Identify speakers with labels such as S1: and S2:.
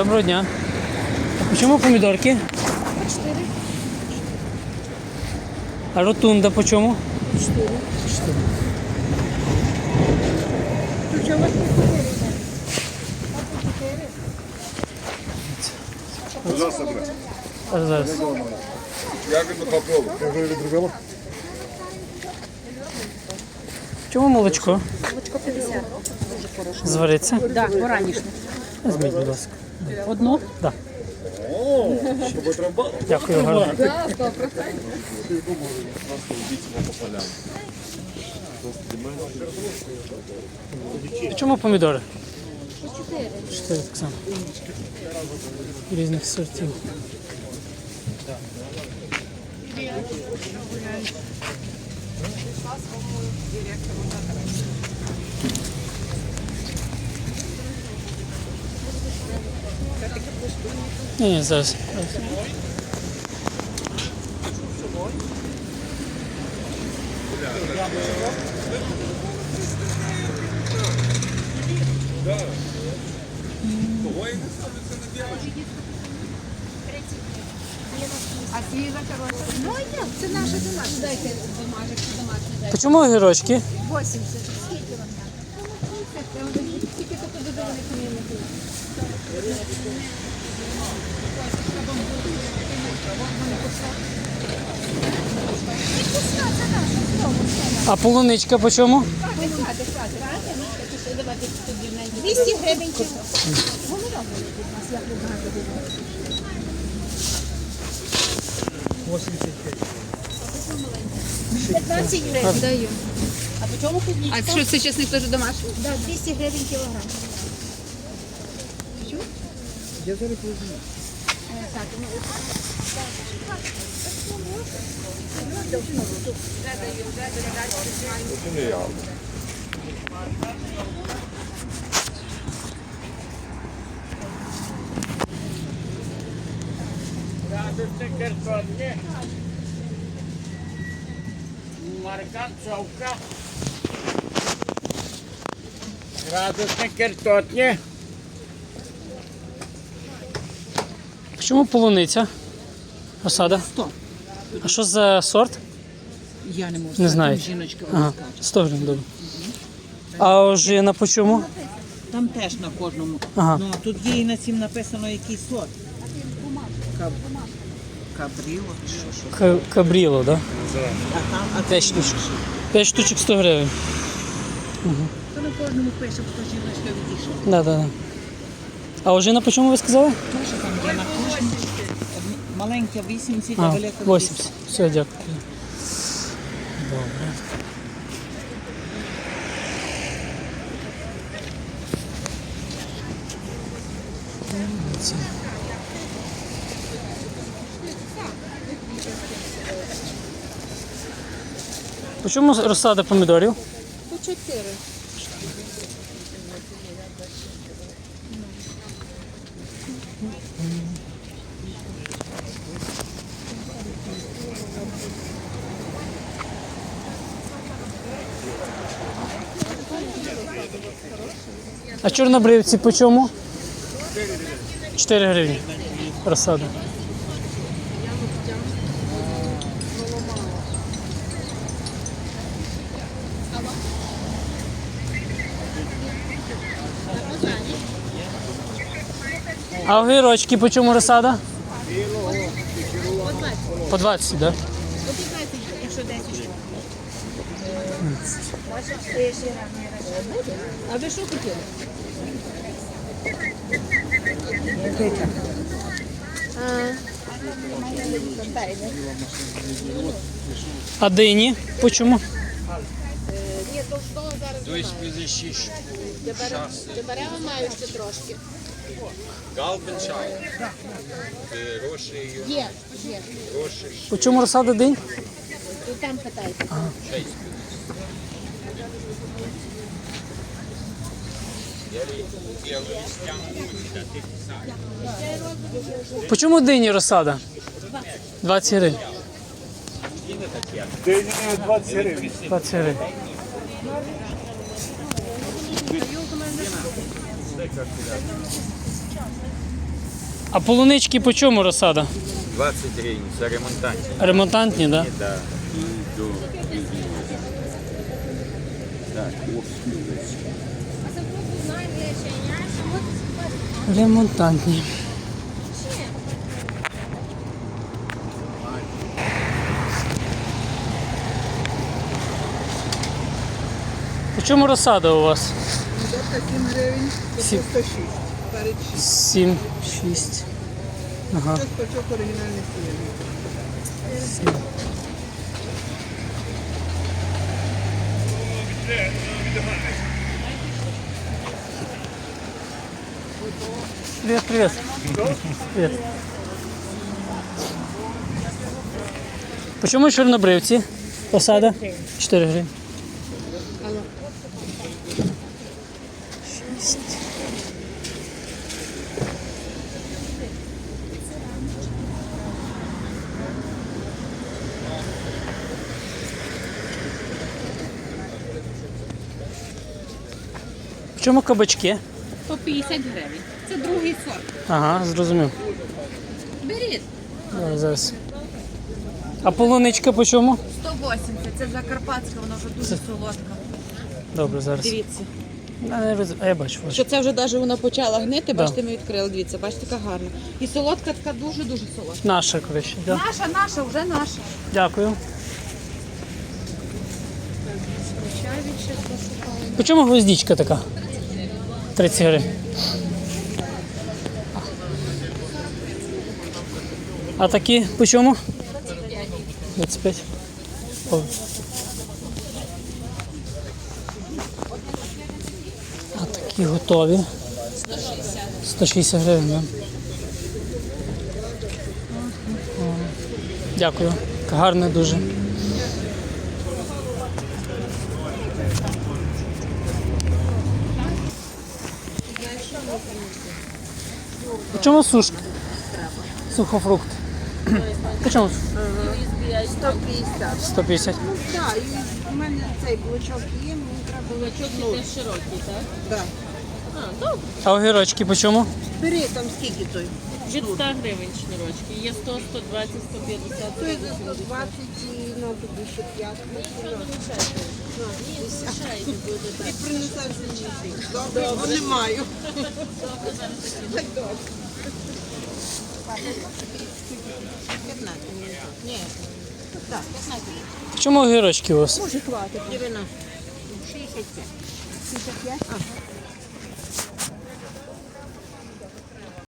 S1: Доброго дня. А чому помідорки?
S2: По 4.
S1: А ротунда по чому?
S2: 4. Причому у вас не 4 йде. А по 4?
S3: Пожалуйста, брат.
S1: А зараз.
S3: Я.
S1: Чому молочко?
S2: Молочко 50.
S1: Звариться?
S2: Так, да, поранішне.
S1: Візьміть, будь ласка.
S2: Одну?
S1: Да.
S3: О, чтобы отрабатывал.
S1: Дякую гарно.
S2: Так, 100%.
S1: А чому помідори?
S2: По 4.
S1: Чотири так само. Різних сортів. Ні, ні, зараз.
S2: А свіжа хороша? Ну, а як? Це наша домашня. Дайте домашок, домашня дайте.
S1: По чому огірочки?
S2: 80. Скільки вам так? Це вони тільки тут додали ком'юніті.
S1: А полуничка по чому?
S2: 200 гривень кіло. Голова буде від нас, як ви знаєте. 15 гривень даю. А по чому клубничка? А що це чесник теж домашній? Да, 200 гривень кілограм. Чув? Я зараз візьму. Так, ну,
S3: Это не я.
S4: Радости картопли. Марганцовка.
S1: Чому полуниця? Осада?
S5: 100.
S1: А що за сорт?
S5: Я не можу.
S1: Не знаєте?
S5: Жіночка
S1: Ага,
S5: ага. скаже.
S1: 100 гривень, добре. А ожина по чому?
S5: Там теж на кожному.
S1: Ага.
S5: Ну, тут є і на цім написано який сорт. Каб... Кабріло чи що, що.
S1: Ка- Кабріло, так?
S5: А там, а
S1: 5 штучок. 5 штучок 100 гривень.
S5: то на кожному пише, хто жіночка відійшов.
S1: Да, да, да. А ожина по чому ви сказали?
S5: Теж там є на. Одні- Маленька 80, а
S1: А,
S5: велика
S1: 80. Все, дякую. Добре. Це. По чому розсада помідорів?
S2: По 4.
S1: А чорнобривці по чому? 4 гривні. Розсада. А огірочки по чому розсада? По 20, так? Да?
S2: якщо 10 штук. А ви що хотіли?
S1: А дині по чому?
S2: Ні, то зараз немає. Заберемо маю ще трошки.
S6: Галбеншайн. Гроші,
S2: Є, є.
S6: гроші.
S1: По чому розсада динь?
S2: І там питайте.
S1: По чому дині розсада? 20 гривень.
S3: День 20 гривень.
S1: 20 гривень. А полунички по чому розсада?
S6: 20 гривень, це ремонтантні.
S1: Ремонтантні, так? Да?
S6: Да.
S1: Ремонтантні. По чому розсада у вас?
S7: Додка 7 гривень,
S1: Сім.
S7: капуста 6. Перед
S1: 7, 6. Ага.
S7: Почок оригінальний сіяний.
S1: Привет, привет. Привет. Почему чорнобривці? Посада? 4 гривні. В чому кабачки?
S2: По 50 гривень. Це другий сорт.
S1: Ага, зрозумів.
S2: Беріть.
S1: Давай зараз. А полуничка по чому?
S2: 180. Це закарпатська, вона вже дуже солодка.
S1: Добре, зараз.
S2: Дивіться.
S1: А, не роз- а я бачу. бачу.
S2: Що це вже навіть вона почала гнити, бачите, ми відкрили. Дивіться, бачите, яка гарна. І солодка така дуже-дуже солодка.
S1: Наша коротше. Да.
S2: Наша, наша, вже наша.
S1: Дякую. По чому гвоздичка така? 30 гривень. А такі по чому? 25. О. А такі готові. 160 гривень. Дякую. Гарне дуже. По чому сушка? Сухофрукт. По чому?
S7: 150.
S1: 150.
S7: Так, і в мене цей блочок є, мені треба блочок. Ну,
S8: широкий, так?
S7: да.
S1: А огірочки по чому?
S7: Бери там скільки той.
S8: Від 100 гривень шнурочки. Є 100, 120, 150.
S7: Той за 120 і на 55. І принесеш мені. Добре, бо не маю. Так добре. 15. Ні. Так, 15.
S1: По чому огірочки у вас?
S7: Може хватить. 90. 65. 65? А.